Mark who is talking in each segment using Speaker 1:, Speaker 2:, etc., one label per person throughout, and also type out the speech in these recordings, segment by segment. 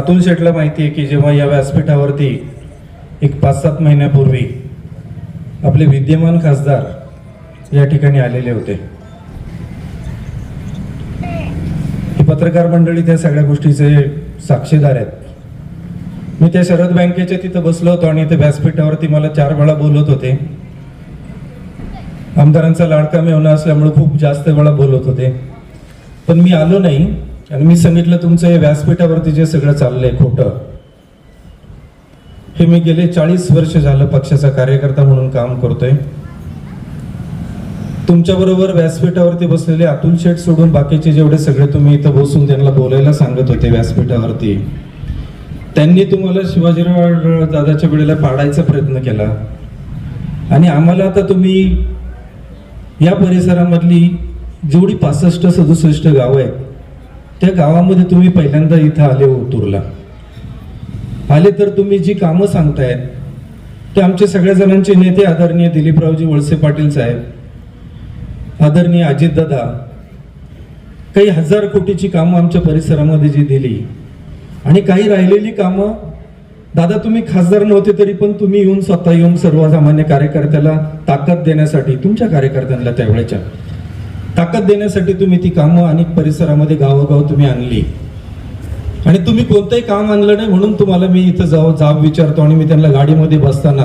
Speaker 1: अतुल शेटला माहिती आहे की जेव्हा या व्यासपीठावरती एक पाच सात महिन्यापूर्वी आपले विद्यमान खासदार या ठिकाणी आलेले होते. ही पत्रकार मंडळी त्या सगळ्या गोष्टीचे साक्षीदार आहेत. मी त्या शरद बँकेच्या तिथं बसलो होतो आणि ते व्यासपीठावरती मला चार वेळा बोलत होते. आमदारांचा लाडका मेवणा असल्यामुळे खूप जास्त वेळा बोलत होते. पण मी आलो नाही. आणि मी सांगितलं तुमचं हे व्यासपीठावरती जे सगळं चाललंय खोटं हे मी गेले चाळीस वर्ष झालं पक्षाचा कार्यकर्ता म्हणून काम करतोय. तुमच्याबरोबर व्यासपीठावरती बसलेले अतुल शेठ सोडून बाकीचे जेवढे सगळे तुम्ही इथं बसून त्यांना बोलायला सांगत होते व्यासपीठावरती त्यांनी तुम्हाला शिवाजीराव दादाच्या वेळेला पाडायचा प्रयत्न केला. आणि आम्हाला आता तुम्ही या परिसरामधली जेवढी पासष्ट सदुसष्ट गावं आहेत त्या गावामध्ये तुम्ही पहिल्यांदा इथं आले हो उतरला आले तर तुम्ही जी कामं सांगतायत ते आमचे सगळ्या जणांचे नेते आदरणीय दिलीपरावजी वळसे पाटील साहेब आदरणीय अजितदादा काही हजार कोटीची कामं आमच्या परिसरामध्ये जी दिली आणि काही राहिलेली कामं दादा तुम्ही खासदार नव्हते तरी पण तुम्ही येऊन स्वतः येऊन सर्वसामान्य कार्यकर्त्याला ताकद देण्यासाठी तुमच्या कार्यकर्त्यांना त्यावेळेच्या ताकद देण्यासाठी तुम्ही ती कामं अनेक परिसरामध्ये गावोगाव तुम्ही आणली. आणि तुम्ही कोणतंही काम आणलं नाही म्हणून तुम्हाला मी इथं जाऊ जाब विचारतो आणि मी त्यांना गाडीमध्ये बसताना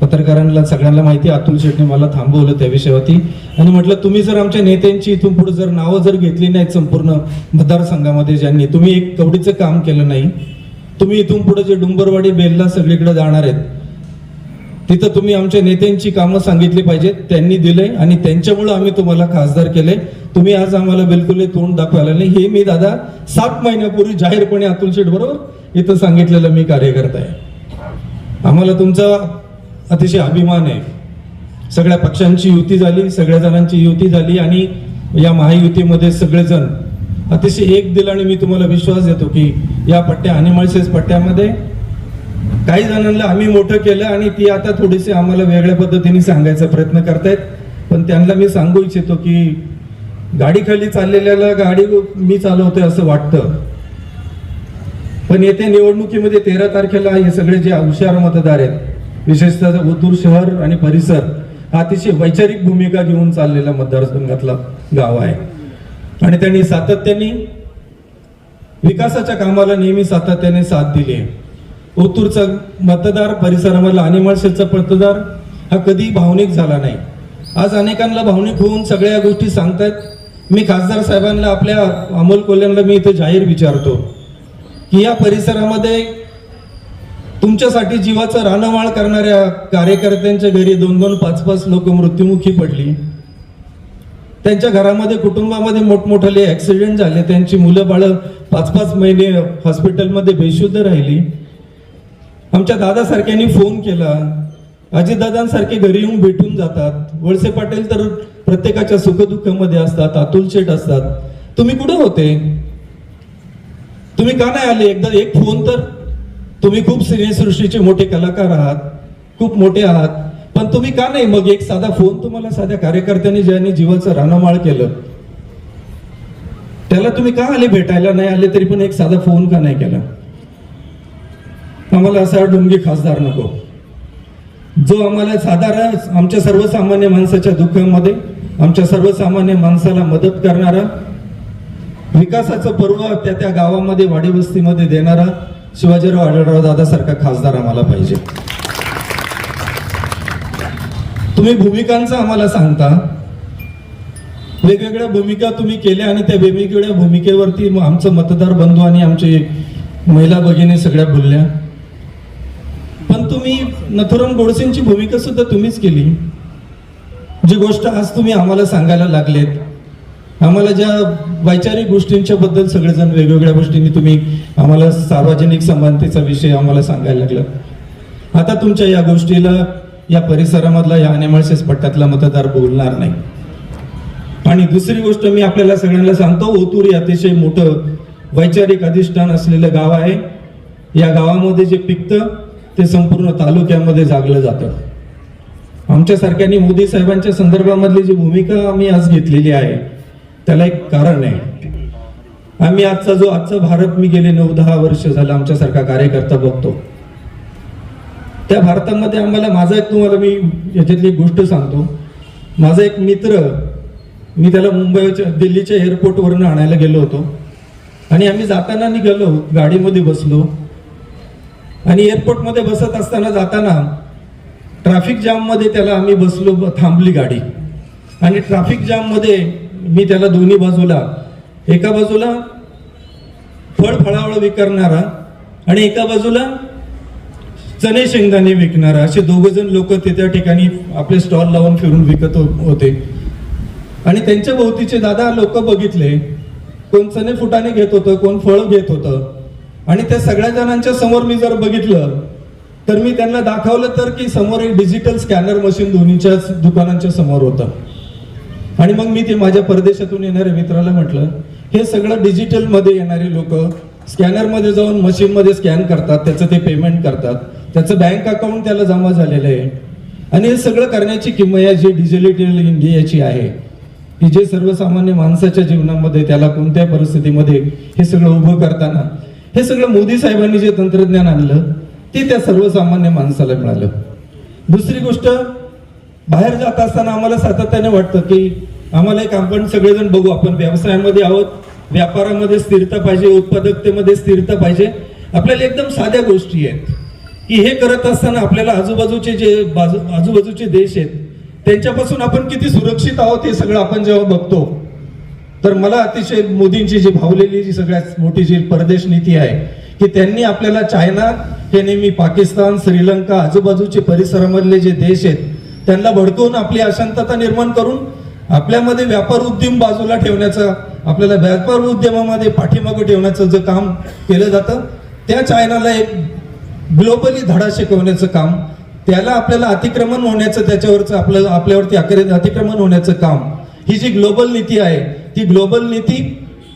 Speaker 1: पत्रकारांना सगळ्यांना माहिती अतुल शेटने मला थांबवलं त्या विषयावरती. आणि म्हटलं तुम्ही जर आमच्या नेत्यांची इथून पुढे जर नावं जर घेतली नाहीत संपूर्ण मतदारसंघामध्ये ज्यांनी तुम्ही एक कवडीचं काम केलं नाही. तुम्ही इथून पुढे जे डुंबरवाडी बेलला सगळीकडे जाणार आहेत तिथं तुम्ही आमच्या नेत्यांची कामं सांगितली पाहिजेत त्यांनी दिले आणि त्यांच्यामुळे आम्ही तुम्हाला खासदार केले तुम्ही आज आम्हाला बिलकुल तोंड दाखवायला नाही. हे मी दादा सात महिन्यापूर्वी जाहीरपणे अतुल शेठ बरोबर इथं सांगितलेलं मी कार्यकर्ता आहे. आम्हाला तुमचा अतिशय अभिमान आहे. सगळ्या पक्षांची युती झाली सगळ्या जणांची युती झाली आणि या महायुतीमध्ये सगळेजण अतिशय एक दिलाने मी तुम्हाला विश्वास देतो की या पट्ट्या अनिमळसेस पट्ट्यामध्ये काही जणांना आम्ही मोठं केलं आणि ती आता थोडीशी आम्हाला वेगळ्या पद्धतीने सांगायचा प्रयत्न करतायत. पण त्यांना मी सांगू इच्छितो की गाडीखाली चाललेल्याला गाडी मी चालवतोय असं वाटतं. पण येत्या निवडणुकीमध्ये तेरा तारखेला हे सगळे जे हुशार मतदार आहेत विशेषतः ओतूर शहर आणि परिसर हा अतिशय वैचारिक भूमिका घेऊन चाललेला मतदारसंघातला गाव आहे. आणि त्यांनी सातत्याने विकासाच्या कामाला नेहमी सातत्याने साथ दिली आहे. ओतूरचा मतदार परिसरामधला अनिमळशेचा मतदार हा कधी भावनिक झाला नाही. आज अनेकांना भावनिक होऊन सगळ्या गोष्टी सांगतायत. मी खासदार साहेबांना आपल्या अमोल कोल्यांना मी इथे जाहीर विचारतो की या परिसरामध्ये तुमच्यासाठी जीवाचं रानवाळ करणाऱ्या कार्यकर्त्यांच्या घरी दोन दोन पाच पाच लोक मृत्युमुखी पडली. त्यांच्या घरामध्ये कुटुंबामध्ये मोठमोठाले ॲक्सिडेंट झाले. त्यांची मुलं बाळं पाच पाच महिने हॉस्पिटलमध्ये बेशुद्ध राहिली. आमच्या दादासारख्यांनी फोन केला. अजितदादांसारखे घरी येऊन भेटून जातात. वळसे पाटील तर प्रत्येकाच्या सुखदुःखामध्ये असतात अतुल शेठ असतात. तुम्ही कुठे होते? तुम्ही का नाही आले? एकदा एक फोन तर. तुम्ही खूप सिनेसृष्टीचे मोठे कलाकार आहात खूप मोठे आहात. पण तुम्ही का नाही मग एक साधा फोन तुम्हाला साध्या कार्यकर्त्यांनी ज्यांनी जीवाचं रानामाळ केलं त्याला तुम्ही का आले भेटायला? नाही आले तरी पण एक साधा फोन का नाही केला? आम्हाला असा डोंगी खासदार नको. जो आम्हाला साधारण आमच्या सर्वसामान्य माणसाच्या दुःखामध्ये आमच्या सर्वसामान्य माणसाला मदत करणारा विकासाचं पर्व त्या त्या गावामध्ये वाडीवस्तीमध्ये देणारा शिवाजीराव आढळराव दादासारखा खासदार आम्हाला पाहिजे. तुम्ही भूमिकांचं आम्हाला सांगता. वेगवेगळ्या भूमिका तुम्ही केल्या आणि त्या वेगवेगळ्या भूमिकेवरती आमचं मतदार बंधू आणि आमचे महिला भगिनी सगळ्या बोलल्या तुम्ही नथुराम गोडसेंची भूमिका सुद्धा तुम्हीच केली. जी गोष्ट आज तुम्ही आम्हाला सांगायला लागलेत. आम्हाला ज्या वैचारिक गोष्टींच्या बद्दल सगळेजण वेगवेगळ्या गोष्टींनी तुम्ही आम्हाला सार्वजनिक संबंधीचा विषय आम्हाला सांगायला लागला आता तुमच्या या गोष्टीला या परिसरामधला या अनेमळसेस पट्ट्यातला मतदार बोलणार नाही. आणि दुसरी गोष्ट मी आपल्याला सगळ्यांना सांगतो ओतूर हे अतिशय मोठं वैचारिक अधिष्ठान असलेलं गाव आहे. या गावामध्ये जे पिकतं ते संपूर्ण तालुक्यामध्ये जागलं जातं. आमच्यासारख्यांनी मोदी साहेबांच्या संदर्भामधली जी भूमिका आम्ही आज घेतलेली आहे त्याला एक कारण आहे. आम्ही आजचा जो आजचा भारत मी गेले नऊ दहा वर्ष झालं आमच्यासारखा कार्यकर्ता बघतो. त्या भारतामध्ये आम्हाला माझा एक तुम्हाला मी याच्यातली गोष्ट सांगतो. माझा एक मित्र मी त्याला मुंबईच्या दिल्लीच्या एअरपोर्टवरून आणायला गेलो होतो. आणि आम्ही जाताना निघालो गाडीमध्ये बसलो. आणि एअरपोर्टमध्ये बसत असताना जाताना ट्रॅफिक जाममध्ये त्याला आम्ही बसलो थांबली गाडी. आणि ट्रॅफिक जाममध्ये मी त्याला दोन्ही बाजूला एका बाजूला फळ फळावळ विकणारा आणि एका बाजूला चणे शेंगदाणे विकणारा. असे दोघंजण लोक ते त्या ठिकाणी आपले स्टॉल लावून फिरून विकत हो- होते. आणि त्यांच्या भोवतीचे दादा लोक बघितले कोण चणे फुटाने घेत होतं कोण फळ घेत होतं. आणि त्या सगळ्या जणांच्या समोर मी जर बघितलं तर मी त्यांना दाखवलं तर की समोर एक डिजिटल स्कॅनर मशीन दोन्हीच्या दुकानांच्या समोर होतं. आणि मग मी ते माझ्या परदेशातून येणाऱ्या मित्राला म्हटलं हे सगळं डिजिटलमध्ये येणारे लोक स्कॅनरमध्ये जाऊन मशीन मध्ये स्कॅन करतात त्याचं ते पेमेंट करतात त्याचं बँक अकाउंट त्याला जमा झालेलं आहे. आणि हे सगळं करण्याची किंमत जी डिजिटल इंडियाची आहे की जे सर्वसामान्य माणसाच्या जीवनामध्ये त्याला कोणत्या परिस्थितीमध्ये हे सगळं उभं करताना हे सगळं मोदी साहेबांनी जे तंत्रज्ञान आणलं ते त्या सर्वसामान्य माणसाला मिळालं. दुसरी गोष्ट बाहेर जात असताना आम्हाला सातत्याने वाटतं की आम्हाला एक आपण सगळेजण बघू आपण व्यवसायामध्ये आहोत व्यापारामध्ये स्थिरता पाहिजे उत्पादकतेमध्ये स्थिरता पाहिजे. आपल्याला एकदम साध्या गोष्टी आहेत की हे करत असताना आपल्याला आजूबाजूचे जे बाजू आजूबाजूचे देश आहेत त्यांच्यापासून आपण किती सुरक्षित आहोत हे सगळं आपण जेव्हा बघतो तर मला अतिशय मोदींची जी भावलेली जी सगळ्यात मोठी जी परदेश नीती आहे की त्यांनी आपल्याला चायना हे नेहमी पाकिस्तान श्रीलंका आजूबाजूचे परिसरामधले जे देश आहेत त्यांना भडकवून आपली अशांतता निर्माण करून आपल्यामध्ये व्यापार उद्यम बाजूला ठेवण्याचं आपल्याला व्यापार उद्यमामध्ये पाठीमागं ठेवण्याचं जे काम केलं जातं त्या चायनाला एक ग्लोबली धडा शिकवण्याचं काम त्याला आपल्याला अतिक्रमण होण्याचं त्याच्यावरचं आपलं आपल्यावरती अतिक्रमण होण्याचं काम ही जी ग्लोबल नीती आहे ती ग्लोबल नीती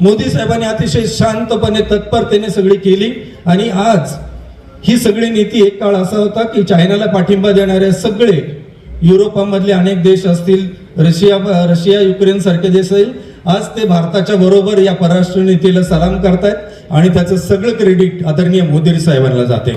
Speaker 1: मोदी साहेबांनी अतिशय शांतपणे तत्परतेने सगळी केली. आणि आज ही सगळी नीती एक काळ असा होता की चायनाला पाठिंबा देणारे सगळे युरोपामधले अनेक देश असतील रशिया रशिया युक्रेन सारखे देश असतील आज ते भारताच्या बरोबर या परराष्ट्र नीतीला सलाम करतायत आणि त्याचं सगळं क्रेडिट आदरणीय मोदी साहेबांना जाते.